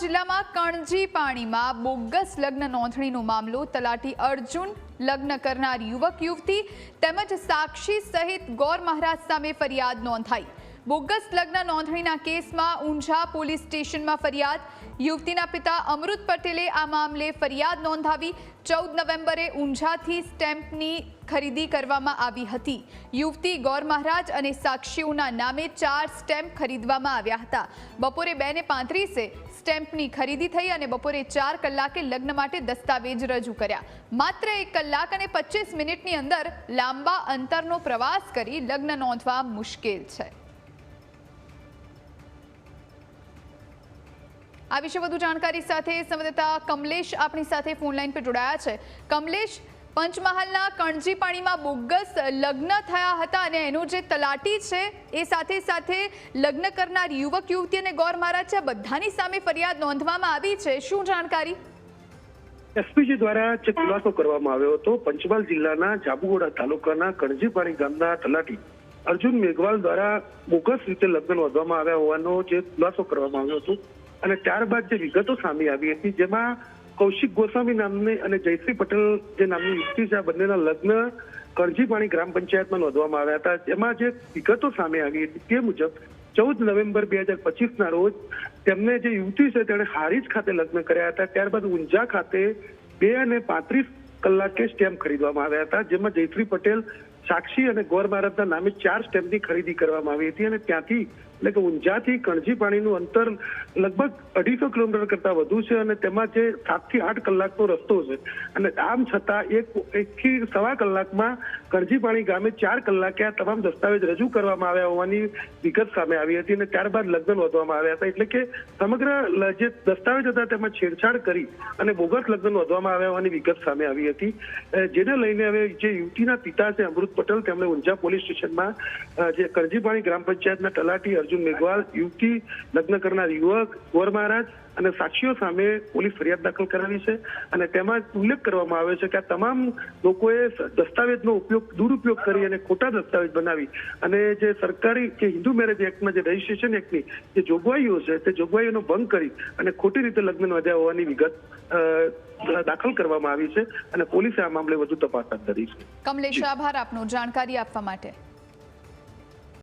જિલ્લામાં કણજી પાણીમાં બોગસ લગ્ન નોંધણીનો મામલો તલાટી અર્જુન લગ્ન કરનાર યુવક યુવતી તેમજ સાક્ષી સહિત ગોર મહારાજ સામે ફરિયાદ નોંધાઈ. બોગસ લગ્ન નોંધણીના કેસમાં ઊંઝા પોલીસ સ્ટેશનમાં ફરિયાદ. યુવતીના પિતા અમૃત પટેલે આ મામલે ફરિયાદ નોંધાવી ચૌદ નવેમ્બરે ઊંઝાથી સ્ટેમ્પની ખરીદી કરવામાં આવી હતી. યુવતી ગોર મહારાજ અને સાક્ષીઓના નામે ચાર સ્ટેમ્પ ખરીદવામાં આવ્યા હતા. બપોરે બે ને પાંત્રીસે સ્ટેમ્પની ખરીદી થઈ અને બપોરે ચાર કલાકે લગ્ન માટે દસ્તાવેજ રજૂ કર્યા. માત્ર એક કલાક અને પચીસ મિનિટની અંદર લાંબા અંતરનો પ્રવાસ કરી લગ્ન નોંધવા મુશ્કેલ છે. આ વિશે વધુ જાણકારી સાથે સંવાદદાતા કમલેશ આપણી સાથે ફોન લાઈન પર જોડાયા છે. કમલેશ, પંચમહાલના કણજી પાણીમાં બોગસ લગ્ન થયા હતા અને એનો જે તલાટી છે એ સાથે સાથે લગ્ન કરનાર યુવક, યુવતી અને ગોર મહારાજ છે બધાની સામે ફરિયાદ નોંધવામાં આવી છે. શું જાણકારી? એસપીજી દ્વારા જે ખુલાસો કરવામાં આવ્યો હતો, પંચમહાલ જિલ્લાના જાબુગોડા તાલુકાના કણજીપાણી ગામના તલાટી અર્જુન મેઘવાલ દ્વારા બોગસ રીતે લગ્ન વધવામાં આવ્યા હોવાનો જે ખુલાસો કરવામાં આવ્યો હતો. અને ત્યારબાદ જે વિગતો સામે આવી હતી, જેમાં કૌશિક ગોસ્વામી નામની અને જયશ્રી પટેલ જે નામની યુવતી છે, આ બંનેના લગ્ન કણજીપાણી ગ્રામ પંચાયતમાં નોંધવામાં આવ્યા હતા. જેમાં જે વિગતો સામે આવી હતી તે મુજબ, ચૌદ નવેમ્બર બે હજાર પચીસ ના રોજ તેમને જે યુવતી છે, તેણે હારીજ ખાતે લગ્ન કર્યા હતા. ત્યારબાદ ઊંઝા ખાતે બે અને પાંત્રીસ કલાકે સ્ટેમ્પ ખરીદવામાં આવ્યા હતા, જેમાં જયશ્રી પટેલ, સાક્ષી અને ગોર મહારાજના નામે ચાર સ્ટેમ્પની ખરીદી કરવામાં આવી હતી અને ત્યાંથી એટલે કે ઊંઝાથી કણજી પાણીનું અંતર લગભગ અઢીસો કિલોમીટર કરતા વધુ છે અને તેમાં જે સાતથી આઠ કલાકનો રસ્તો છે. અને આમ છતાં એક એકથી સવા કલાકમાં કણજી પાણી ગામે ચાર કલાકે આ તમામ દસ્તાવેજ રજૂ કરવામાં આવ્યા હોવાની વિગત સામે આવી હતી અને ત્યારબાદ લગ્ન નોંધવામાં આવ્યા હતા. એટલે કે સમગ્ર જે દસ્તાવેજ હતા તેમાં છેડછાડ કરી અને બોગસ લગ્ન નોંધવામાં આવ્યા હોવાની વિગત સામે આવી હતી. જેને લઈને હવે જે યુવતીના પિતા છે અમૃત પટેલ, તેમણે ઊંઝા પોલીસ સ્ટેશનમાં જે કરજીપાણી ગ્રામ પંચાયતના તલાટી અર્જુન મેઘવાલ યુવતી લગ્ન કરનાર યુવક કુંવર મહારાજ અને સાક્ષીઓ સામે પોલીસ ફરિયાદ દાખલ કરાવી છે. અને તેમાં ઉલ્લેખ કરવામાં આવ્યો છે કે આ તમામ લોકોએ દસ્તાવેજનો ઉપયોગ દુરુપયોગ કરી અને ખોટા દસ્તાવેજ બનાવી. અને જે સરકારી કે હિન્દુ મેરેજ એક્ટમાં જે રજીસ્ટ્રેશન એક્ટની જે જોગવાઈઓ છે તે જોગવાઈઓનો ભંગ કરી અને ખોટી રીતે લગ્ન નોંધ્યા હોવાની વિગત દાખલ કરવામાં આવી છે. અને પોલીસે આ મામલે વધુ તપાસ હાથ ધરી છે. કમલેશ આભાર આપનો જાણકારી આપવા માટે.